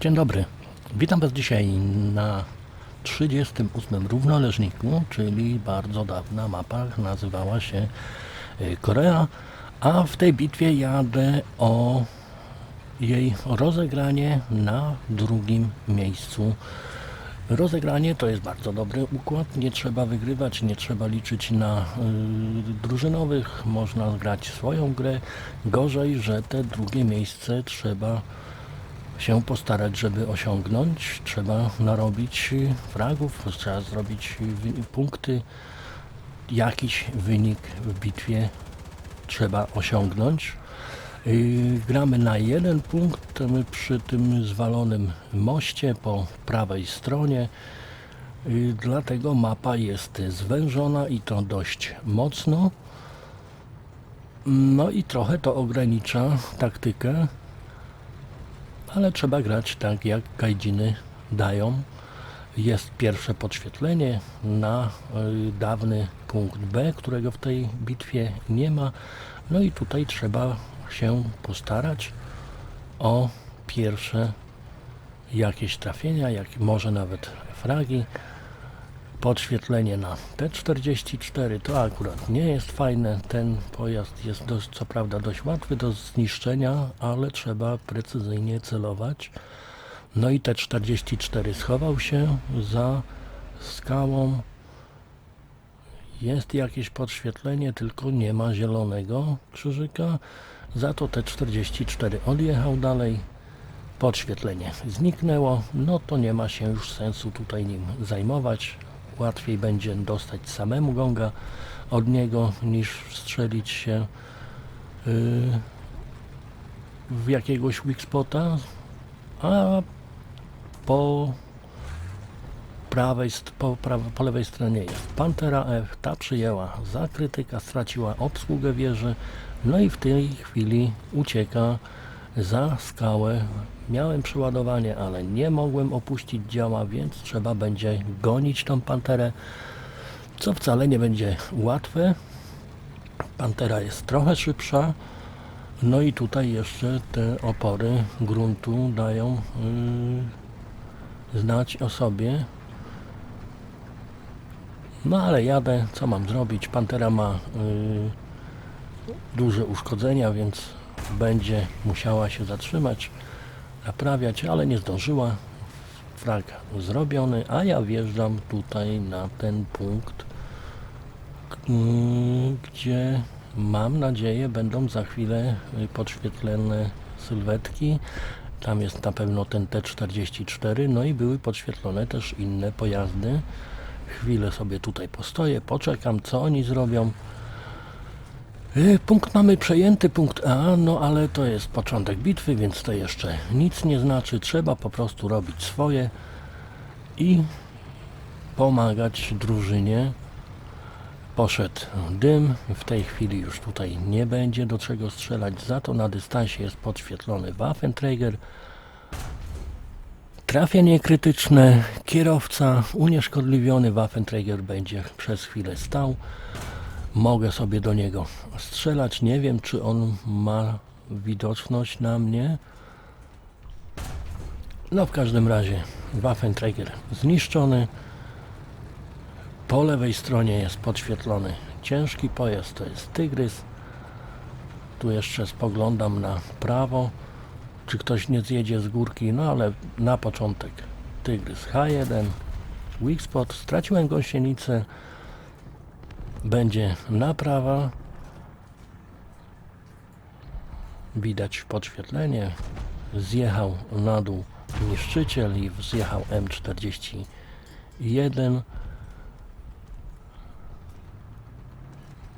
Dzień dobry. Witam Was dzisiaj na 38 równoleżniku, czyli bardzo dawna mapa nazywała się y, Korea, a w tej bitwie jadę o jej rozegranie na drugim miejscu. Rozegranie to jest bardzo dobry układ, nie trzeba wygrywać, nie trzeba liczyć na y, drużynowych, można grać swoją grę. Gorzej, że te drugie miejsce trzeba się postarać, żeby osiągnąć. Trzeba narobić fragów, trzeba zrobić punkty. Jakiś wynik w bitwie trzeba osiągnąć. Gramy na jeden punkt przy tym zwalonym moście po prawej stronie. Dlatego mapa jest zwężona i to dość mocno. No i trochę to ogranicza taktykę ale trzeba grać tak, jak kajdziny dają. Jest pierwsze podświetlenie na y, dawny punkt B, którego w tej bitwie nie ma. No i tutaj trzeba się postarać o pierwsze jakieś trafienia, jak może nawet fragi. Podświetlenie na T44 to akurat nie jest fajne. Ten pojazd jest dość, co prawda dość łatwy do zniszczenia, ale trzeba precyzyjnie celować. No i T44 schował się za skałą. Jest jakieś podświetlenie, tylko nie ma zielonego krzyżyka. Za to T44 odjechał dalej. Podświetlenie zniknęło, no to nie ma się już sensu tutaj nim zajmować. Łatwiej będzie dostać samemu gonga od niego niż strzelić się yy, w jakiegoś weak spota, a po prawej, po, po lewej stronie jest Pantera F, ta przyjęła za krytyka, straciła obsługę wieży, no i w tej chwili ucieka za skałę. Miałem przeładowanie, ale nie mogłem opuścić działa, więc trzeba będzie gonić tą panterę, co wcale nie będzie łatwe. Pantera jest trochę szybsza, no i tutaj jeszcze te opory gruntu dają yy, znać o sobie. No ale jadę, co mam zrobić? Pantera ma yy, duże uszkodzenia, więc będzie musiała się zatrzymać, naprawiać, ale nie zdążyła. Frag zrobiony, a ja wjeżdżam tutaj na ten punkt, mm, gdzie mam nadzieję będą za chwilę y, podświetlone sylwetki. Tam jest na pewno ten T44, no i były podświetlone też inne pojazdy. Chwilę sobie tutaj postoję, poczekam co oni zrobią. Y, Punkt mamy przejęty, punkt A, no ale to jest początek bitwy, więc to jeszcze nic nie znaczy. Trzeba po prostu robić swoje i pomagać drużynie. Poszedł dym, w tej chwili już tutaj nie będzie do czego strzelać, za to na dystansie jest podświetlony Waffenträger. Trafienie krytyczne, kierowca unieszkodliwiony, Waffenträger będzie przez chwilę stał mogę sobie do niego strzelać. Nie wiem, czy on ma widoczność na mnie. No w każdym razie Waffenträger zniszczony. Po lewej stronie jest podświetlony ciężki pojazd, to jest Tygrys. Tu jeszcze spoglądam na prawo, czy ktoś nie zjedzie z górki, no ale na początek Tygrys H1, weak spot, straciłem gąsienicę, będzie naprawa. Widać podświetlenie. Zjechał na dół niszczyciel i zjechał M41.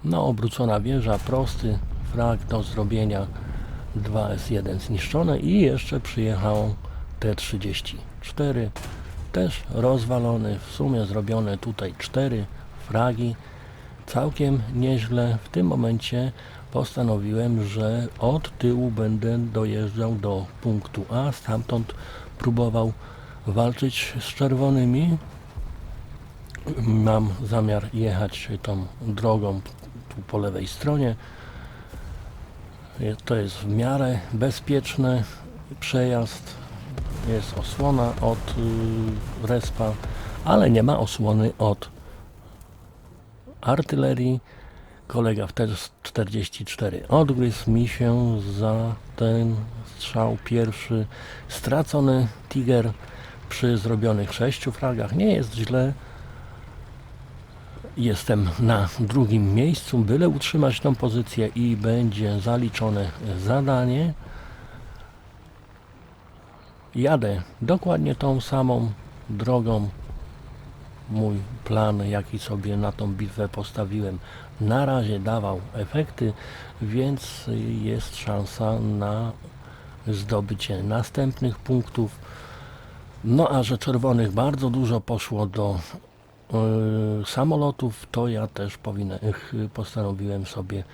No, obrócona wieża, prosty frag do zrobienia 2S1 zniszczone i jeszcze przyjechał T34 też rozwalony, w sumie zrobione tutaj 4 fragi całkiem nieźle. W tym momencie postanowiłem, że od tyłu będę dojeżdżał do punktu A, stamtąd próbował walczyć z czerwonymi. Mam zamiar jechać tą drogą tu po lewej stronie. To jest w miarę bezpieczny przejazd. jest osłona od y, respa, ale nie ma osłony od artylerii. Kolega w też 44 odgryzł mi się za ten strzał pierwszy. Stracony Tiger przy zrobionych sześciu fragach. Nie jest źle. Jestem na drugim miejscu, byle utrzymać tą pozycję i będzie zaliczone zadanie. Jadę dokładnie tą samą drogą. Mój plan, jaki sobie na tą bitwę postawiłem, na razie dawał efekty, więc jest szansa na zdobycie następnych punktów. No a że czerwonych bardzo dużo poszło do yy, samolotów, to ja też powinien, postanowiłem sobie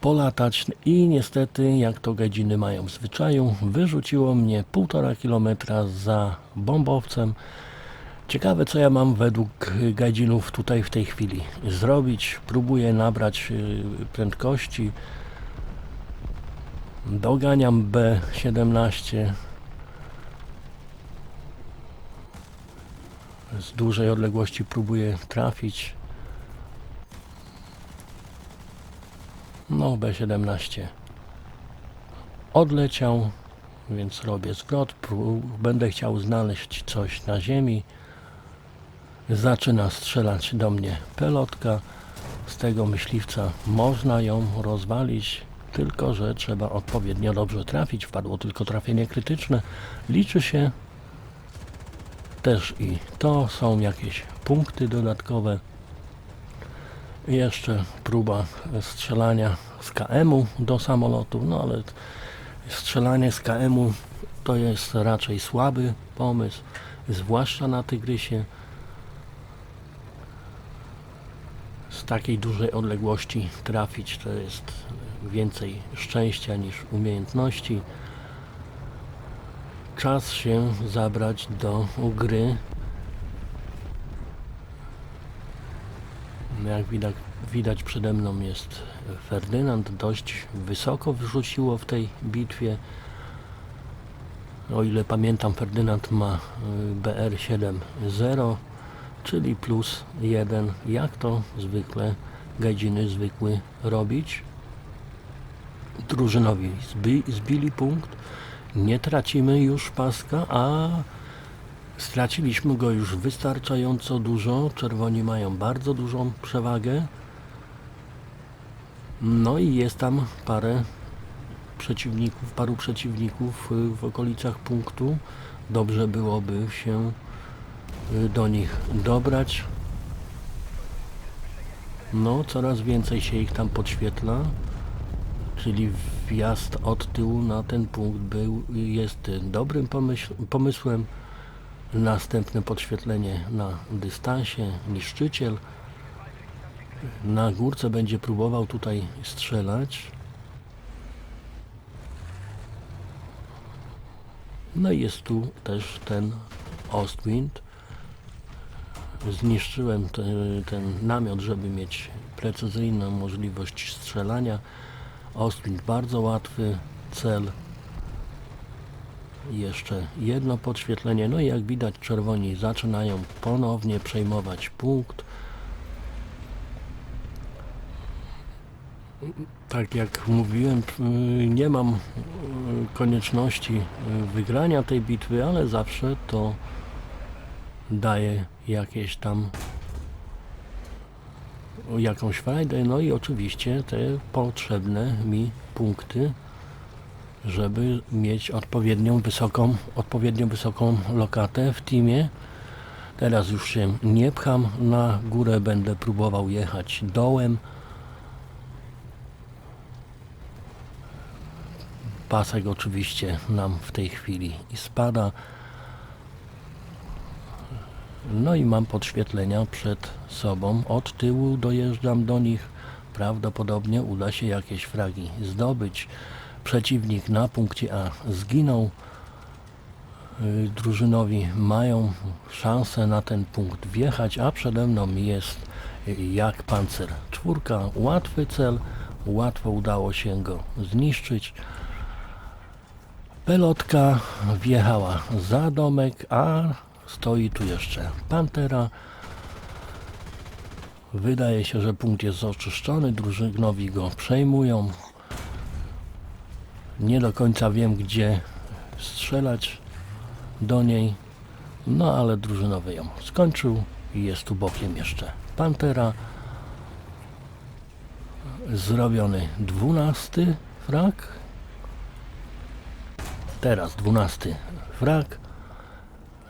polatać i niestety, jak to gadziny mają w zwyczaju, wyrzuciło mnie półtora kilometra za bombowcem. Ciekawe, co ja mam według gadzinów tutaj w tej chwili zrobić. Próbuję nabrać yy, prędkości. Doganiam B17 z dużej odległości próbuję trafić. No, B17 odleciał, więc robię zwrot. Będę chciał znaleźć coś na ziemi. Zaczyna strzelać do mnie pelotka. Z tego myśliwca można ją rozwalić, tylko że trzeba odpowiednio dobrze trafić. Wpadło tylko trafienie krytyczne. Liczy się też i to są jakieś punkty dodatkowe. Jeszcze próba strzelania z KM-u do samolotu, no ale strzelanie z KM-u to jest raczej słaby pomysł, zwłaszcza na Tygrysie. Takiej dużej odległości trafić to jest więcej szczęścia niż umiejętności. Czas się zabrać do gry. Jak widać, widać przede mną jest Ferdynand. Dość wysoko wrzuciło w tej bitwie. O ile pamiętam, Ferdynand ma y, BR7.0, czyli plus 1, jak to zwykle gadziny zwykły robić. Drużynowi zbi, zbili punkt nie tracimy już paska, a straciliśmy go już wystarczająco dużo. Czerwoni mają bardzo dużą przewagę. No i jest tam parę przeciwników, paru przeciwników w okolicach punktu. Dobrze byłoby się do nich dobrać. No, coraz więcej się ich tam podświetla czyli wjazd od tyłu na ten punkt był, jest dobrym pomysłem. Następne podświetlenie na dystansie, niszczyciel. Na górce będzie próbował tutaj strzelać. No i jest tu też ten Ostwind. Zniszczyłem te, ten namiot, żeby mieć precyzyjną możliwość strzelania. Ostwind bardzo łatwy cel. Jeszcze jedno podświetlenie. No i jak widać czerwoni zaczynają ponownie przejmować punkt. Tak jak mówiłem, nie mam konieczności wygrania tej bitwy, ale zawsze to daje jakieś tam jakąś frajdę, no i oczywiście te potrzebne mi punkty, żeby mieć odpowiednią wysoką, odpowiednio wysoką lokatę w teamie. Teraz już się nie pcham na górę, będę próbował jechać dołem. Pasek oczywiście nam w tej chwili spada. No i mam podświetlenia przed sobą. Od tyłu dojeżdżam do nich. Prawdopodobnie uda się jakieś fragi zdobyć. Przeciwnik na punkcie A zginął. Y, Drużynowi mają szansę na ten punkt wjechać, a przede mną jest jak pancer czwórka. Łatwy cel, łatwo udało się go zniszczyć. Pelotka wjechała za domek, a stoi tu jeszcze Pantera. Wydaje się, że punkt jest oczyszczony, drużynowi go przejmują. Nie do końca wiem, gdzie strzelać do niej, no ale drużynowy ją skończył i jest tu bokiem jeszcze Pantera. Zrobiony dwunasty frak. Teraz dwunasty frak.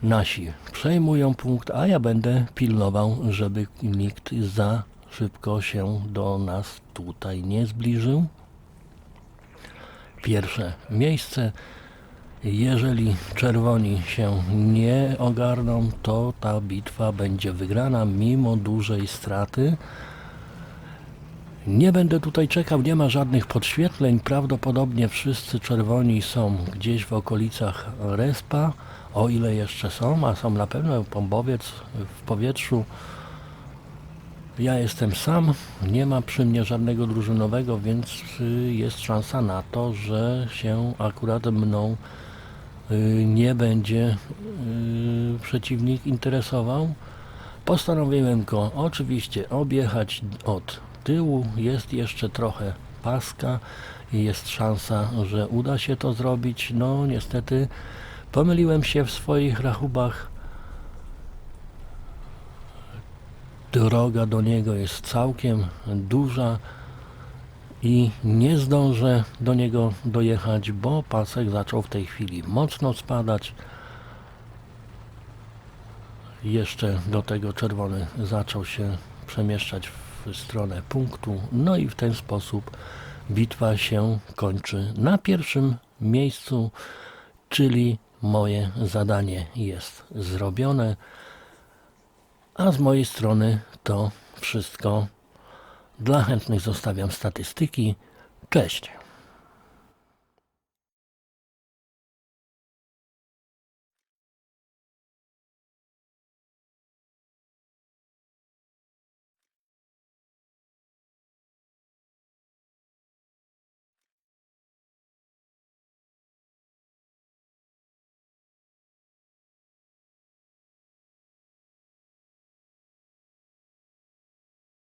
Nasi przejmują punkt, a ja będę pilnował, żeby nikt za szybko się do nas tutaj nie zbliżył. Pierwsze miejsce. Jeżeli czerwoni się nie ogarną, to ta bitwa będzie wygrana mimo dużej straty. Nie będę tutaj czekał, nie ma żadnych podświetleń. Prawdopodobnie wszyscy czerwoni są gdzieś w okolicach respa, o ile jeszcze są, a są na pewno bombowiec w powietrzu. Ja jestem sam, nie ma przy mnie żadnego drużynowego, więc y, jest szansa na to, że się akurat mną y, nie będzie y, przeciwnik interesował. Postanowiłem go oczywiście objechać od tyłu. Jest jeszcze trochę paska i jest szansa, że uda się to zrobić. No niestety pomyliłem się w swoich rachubach. Droga do niego jest całkiem duża i nie zdążę do niego dojechać, bo pasek zaczął w tej chwili mocno spadać. Jeszcze do tego czerwony zaczął się przemieszczać w stronę punktu. No i w ten sposób bitwa się kończy na pierwszym miejscu, czyli moje zadanie jest zrobione. A z mojej strony to wszystko. Dla chętnych zostawiam statystyki. Cześć.